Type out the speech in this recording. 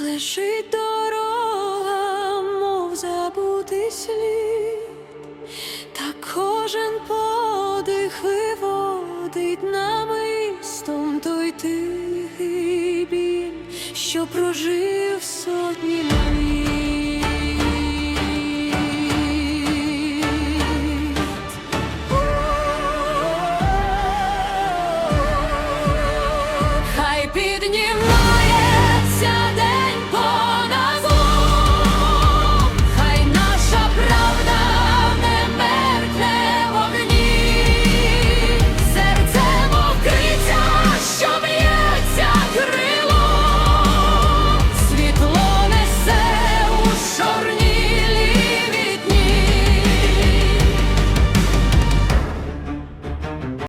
лежить дорога, мов забутий слід, та кожен подих виводить намистом той тихий біль, що прожив сотні літ.